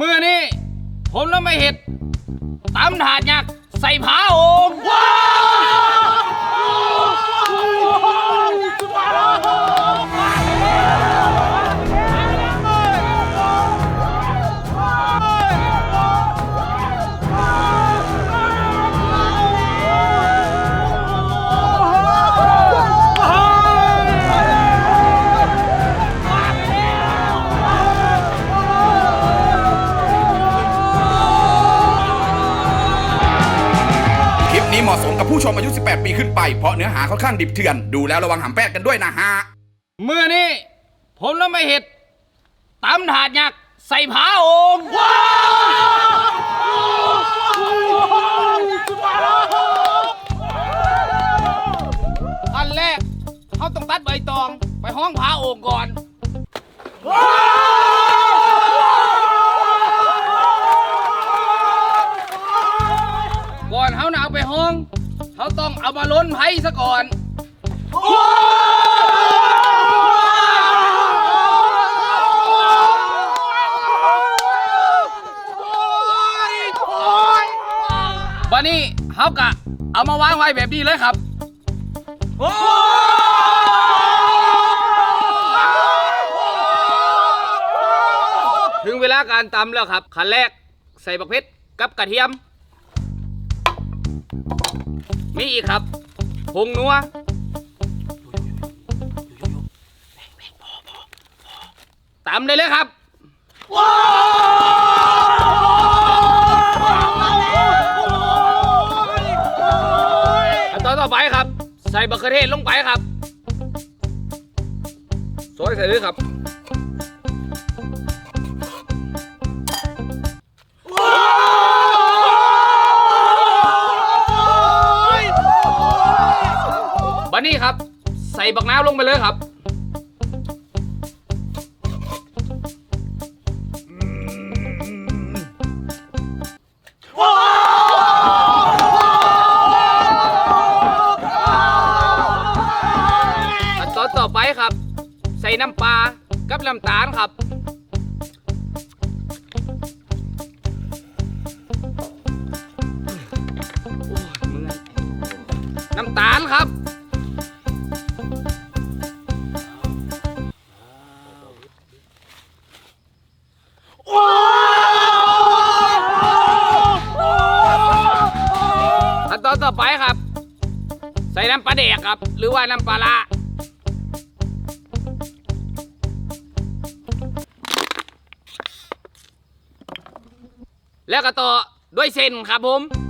มื่อนี้ผมน้วไม่เห็ดตำถาดยักษ์ใส่ผ้าโองคลิ ปีขึ้นไปเพราะเนื้อหาค่อนข้างดิบเถื่อน ดูแล้วระวังหำแปดกันด้วยนะฮะเมื่อนี้ผมน้ำไม่เห็ดตำถาดยักษ์ใส่ผาโองอันแรกเขาต้องตัดใบตองไปห้องผาโองก่อนก่อนเขาหน่ะเอาไปห้อง เขาต้องเอามาล้นไผ่ซะก่อนวันนี้เขากะเอามาวางไว้แบบนี้เลยครับ ถึงเวลาการตำแล้วครับ ขั้นแรกใส่บักเพชรกับกระเทียม มีอีกครับผงนัวตำเลยเลยครับขั้นตอนต่อไปครับ ใส่บักเขือเทศลงไปครับ ซอยใส่เลยครับ นนี้ครับ ใส่บักน้ำลงไปเลยครับตอนต่อไปครับ ใส่น้ำปลากับน้ำตาลครับน้ำตาลครับ ไปครับ ใส่น้ำปลาแดกครับ หรือว่าน้ำปลาระแล้วก็ต่อด้วยเส้นครับผม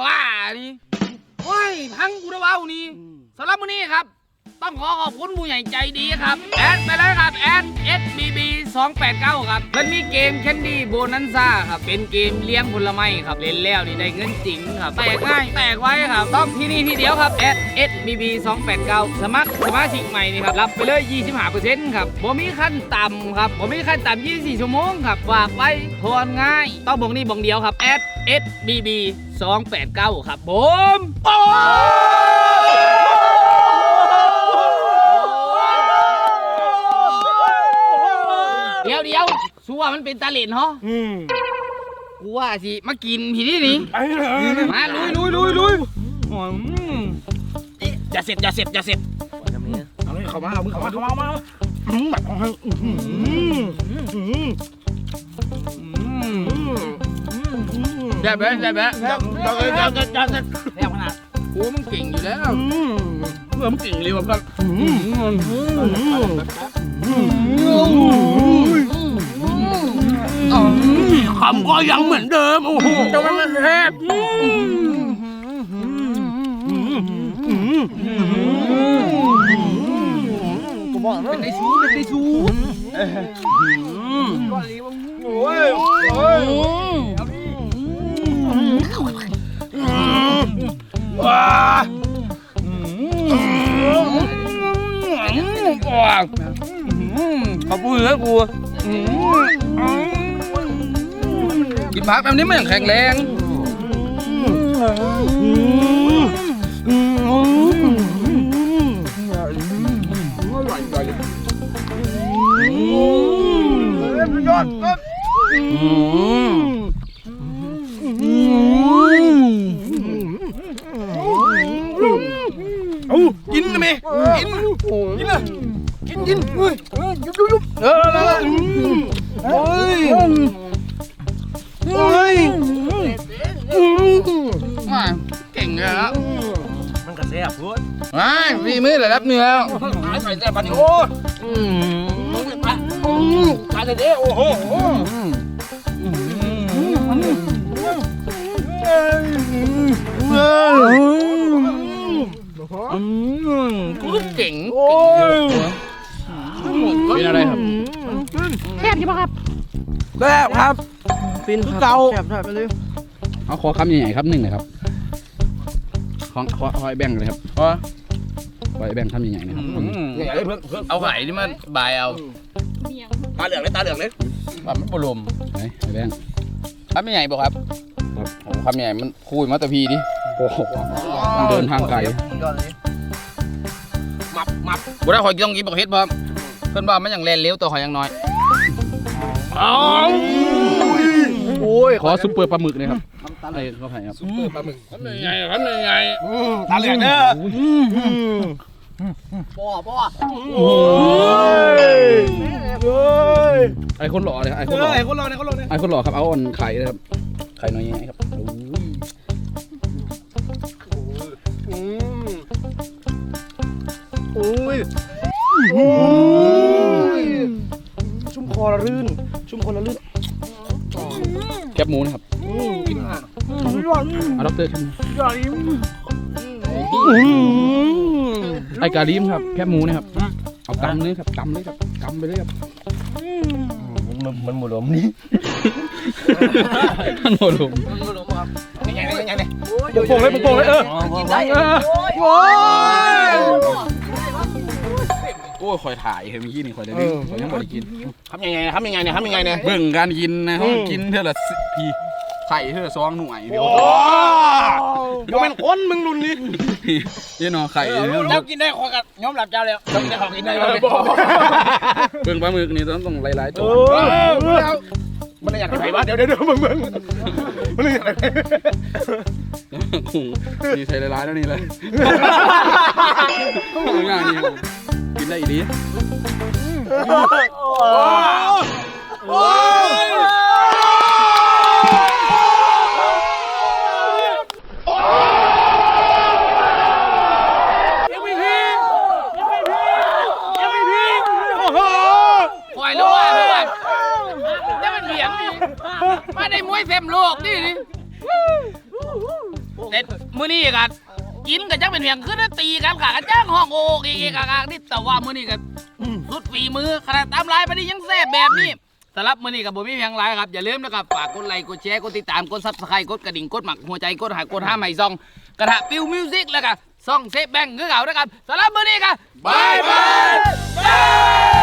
บ้านี่โอ้ยพังกูระเบ้านี่สำหรับมื้อนี้ครับ ต้องขอขอบคุณผู้ใหญ่ใจดีครับ แอดไปเลยครับ แอด SBB 289 ครับ มันมีเกมแคนดี้โบนันซ่าครับ เป็นเกมเลี้ยงผลไม้ครับ เล่นแล้วนี่ได้เงินจริงครับ แตกง่าย แตกไว้ครับ ต้องที่นี่ที่เดียวครับ แอด SBB 289 สมัครสมาชิกใหม่นี่ครับ รับไปเลย 25%ครับบ่มีขั้นต่ำครับบ่มีขั้นต่ำ24 ชั่วโมงครับฝากไว้ทวนง่าย ต้องบอกนี่บอกเดียวครับ แอด SBB 289 ครับผมโอ้เดี๋ยวเดี๋ยวสัวมันเป็นตาเหลนเหรออืมกูว่าสิ มากินทีนี้นี่ ไปเลยมาลุยลุยลุยลุยอ ย่าเสร็จอย่าเสร็จอย่าเสร็จเอาเลยเข้ามาเอามือเข้ามาเข้ามาเอามาอืมแบบเอาให้อืมอืมอืมอืมได้ไหมได้ไหมจับจับจับจับจับจับแล้วขนาดกูมันเก่งอยู่แล้วอืมเมื่อมันเก่งเลยแบบอืมอืมคำก็ยังเหมือนเดิมโอ้โหจะมันแทบ กูบอกเป็นไอชูเป็นไอชูโอ้ยโอ้ยว้าขอบคุณเลยกูกินผักแบบนี้มันแข็งแรง เอากินนะเมกินกินเลยกินกินเฮ้ยยุบยุบยุบเออเฮ้ยเฮ้ยมาเก่งเลยครับมันกระแซ่บพูดอ่าพี่มือเลยรับเนื้อใส่แซ่บปันโอ้ขาดเด้โอ้โห ครับเป็นเก่าแซ่บไปเลยเอาขอคำใหญ่ๆครับหนึ่งนะครับของขอขอไอ้แบ่งเลยครับขอขอไอ้แบ่งคำใหญ่ๆนะครับใหญ่เลยเพื่อนเพื่อนเอาไข่ที่มันบายเอาตาเหลืองเลยตาเหลืองเลยว่ามันบรมไหนไอ้แบ่งคำใหญ่บอกครับครับโอ้คำใหญ่มันคุยมาตะพีดิโอ้โหมันเดินทางไกลมับมับบุได้ขอยต้องกินบอกเฮ็ดพร้อมเพิ่นว่ามันอย่างแลนเลี้ยวตัวขอยยังน้อย โอ้ยขอซุปเปอร์ปลาหมึกเลยครับไอ้ข้าวไผ่ครับปลาหมึกคำใหญ่คำใหญ่ตาเหลืองเด้อป้อป้อโอ้ยเฮ้ยไอ้คนหล่อเลยครับไอ้คนหล่อเฮ้ยคนเราเนี่ยคนเราเนี่ยไอ้คนหล่อครับเอาอ่อนไข่เลยครับไข่น้อยๆครับโอ้ยอืมโอ้ยโอ้ คอละรื่นแคบหมูนะครับกินอะยอดเอาด็อกเตอร์แคบหมูยอดไอ้กาลิมครับ แคบหมูนะครับ เอากำเลยครับกำเลยครับกำไปเลยครับมันมันหมดลมนี่มันโหดลงยังไงยังไงเนี่ยโป่งเลยโป่งเลยเออกินได้โอ้ยโอ้ยคอยถ่ายเห็นเมื่อกี้นี่คอยได้ดึงคอยยังไม่ได้กินทำยังไงทำยังไงเนี่ยทำยังไงเนี่ยเบิ่งการกินนะเขากินเท่าละสิพีไข่เท่าละสองหน่วยพี่โอ้ยยเป็นคนมึงรุ่นนี้นี่เนาะไข่เท่าเจ้ากินได้ขอกับย้อมหลับเจ้าแล้วต้องได้ขอกินได้ไหมเบิ่งปลาหมึกนี่ต้องต้องหลายๆตัวมันอยากไปบ้านเดี๋ยวเดี๋ยวมึงมึงมันอยากไปคุงนี่ใส่หลายๆแล้วนี่เลยงานนี้ กินได้อีดีโอ้ยปล่อยลูกอะเพื่อนแล้วมันเหลียงนี่มาได้มวยเต็มโลกนี่นี่แต่มื้อนี้กัน กินกันจังเป็นเพียงคือได้ตีกันค่ะกันจ้างห้องโอกอีกๆกากนี่แต่ว่ามื้อนี้กันสุดฝีมือขนาดตามลายไปนี่ยังแซ่บแบบนี้สำหรับมื้อนี้กับผมมีเพียงไรครับอย่าลืมนะครับฝากกดไลค์กดแชร์กดติดตามกดซับสไครต์กดกระดิ่งกดหมักหัวใจกดหายกดห้ามไม่ซอง กระทะปิวมิวสิกแล้วก็ซ่องเซฟแบงค์คือเก่านะครับสำหรับมื้อนี้ครับบายบาย